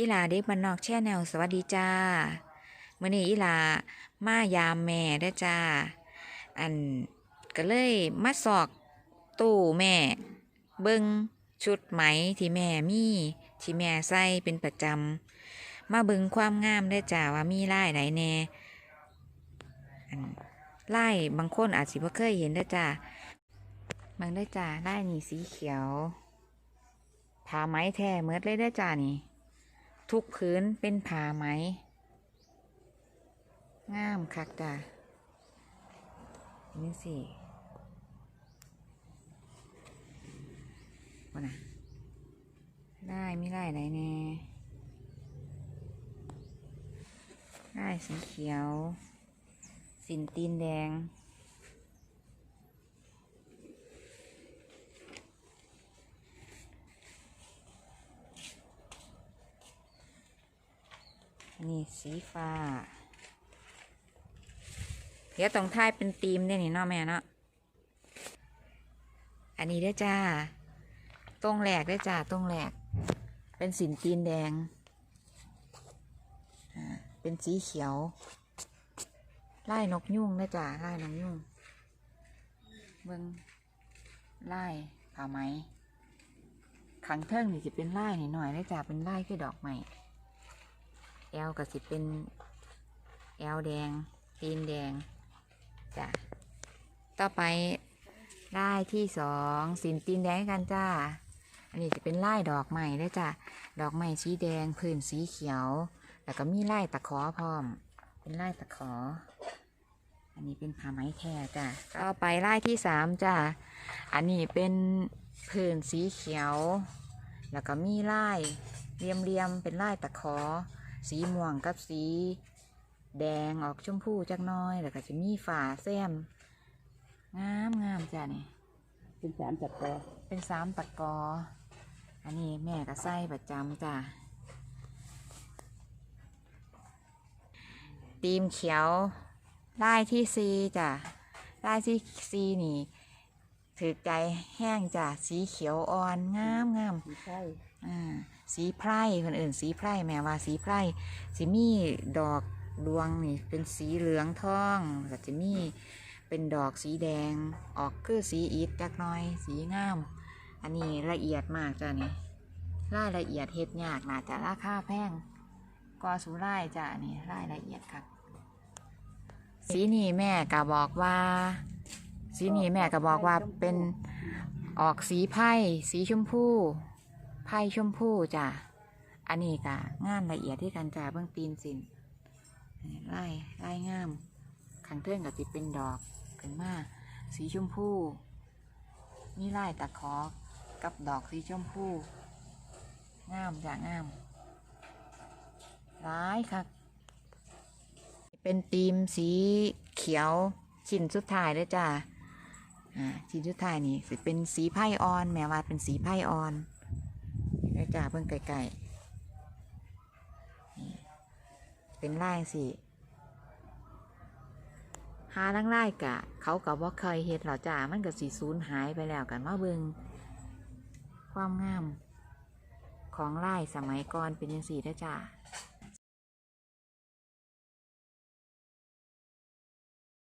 อีหลาเด็กบ้านนอกแช่แนวสวัสดีจ้ามื่อนี้อีหลามายามแม่เด้จ้า อันก็เลยมาสอกตู้แม่ เบิงชุดไหมที่แม่มีที่แม่ใส่เป็นประจำมาเบิงความงามได้จ้าว่ามีลายไหนแน่อันลายบางคนอาจสิบ่เคยเห็นได้จ้าบางได้จ้าไลายนี่สีเขียวผ้าไหมแท้เมดเลยได้จ้านี่ ทุกพื้นเป็นผาไหม งามคักจ้านี่สิว่านะได้ไม่ได้ไหนแน่ได้สีเขียว สินตีนแดง นี่สีฟ้า เดี๋ยวตรงท้ายเป็นธีมเนี่ยนี่เนาะแม่เนาะ อันนี้ได้จ้า ตรงแหลกได้จ้าตรงแหลก เป็นสินตีนแดง เป็นสีเขียว ไล่นกยุ่งได้จ้าไล่นกยุ่ง เบิ่งไล่ผ้าไหมขังเทิงนี่จะเป็นไล่หน่อยๆได้จ้าเป็นไล่คือดอกไม้ แอลก็สิเป็นแอลแดงตีนแดงจ้ะต่อไปลายที่สองสินตีนแดงกันจ้า อันนี้จะเป็นลายดอกไม้ได้อจ้ะดอกไม้สีแดงพื้นสีเขียว แล้วก็มีลายตะขอพร้อม เป็นลายตะขอ อันนี้เป็นผ้าไหมแท้จ้ะต่อไปลายที่สามจ้ะอันนี้เป็นพื้นสีเขียว แล้วก็มีลายเรียมๆเป็นลายตะขอ สีม่วงกับสี แดงออกชมพูจักหน้อย แล้วก็จะมีฝาแซมงามงามจ้ะนี่ เป็นสามจับคอเป็นสามตะกอ อันนี้แม่ก็ใส่ประจำจ้ะตีมเขียวลายที่ซีจ้ะลายที่ซีนี่ถือใจแห้งจ้ะสีเขียวอ่อนงามงามสีไข่อ่า สีไพร่คนอื่นสีไพร่แม่ว่าสีไพร่สิมีดอกดวงนี่เป็นสีเหลืองทองก็จะมีเป็นดอกสีแดงออกคือสีอีทจักน้อย สีงาม อันนี้ละเอียดมากจ้ะนี่รายละเอียดเฮ็ดยากน่าจะราคาแพงกว่าสุร่ายจ้ะนี่รายละเอียดครับสีนี้แม่ก็บอกว่า สีนี้แม่ก็บอกว่าเป็นออกสีไพ่สีชมพู ไพ่ชมพูจ้ะ อันนี้กะงานละเอียดที่กันจ้าเบื้องตีนสินไล่ไล่งามขังเทิงกับจิเป็นดอกขึ้นมาสีชมพูมีไล่ตะขอกับดอกสีชมพูงามจ้ะงามร้ายค่ะเป็นตีมสีเขียวชิ้นสุดท้ายเลยจ้ะอ่าชิ้นสุดท้ายนี่สิเป็นสีไพ่อ่อน แม้ว่าเป็นสีไพ่อ่อน ได้จ้าเพิ่งไก่ๆเป็นไล่สิหาทั้งไล่กะ เขากับว่าเคยเห็ดหรอจ่ามันกับสีสูนหายไปแล้วกันมาเบิงความงาม ของไล่สมัยก่อนเป็นยังสี่ได้จ้า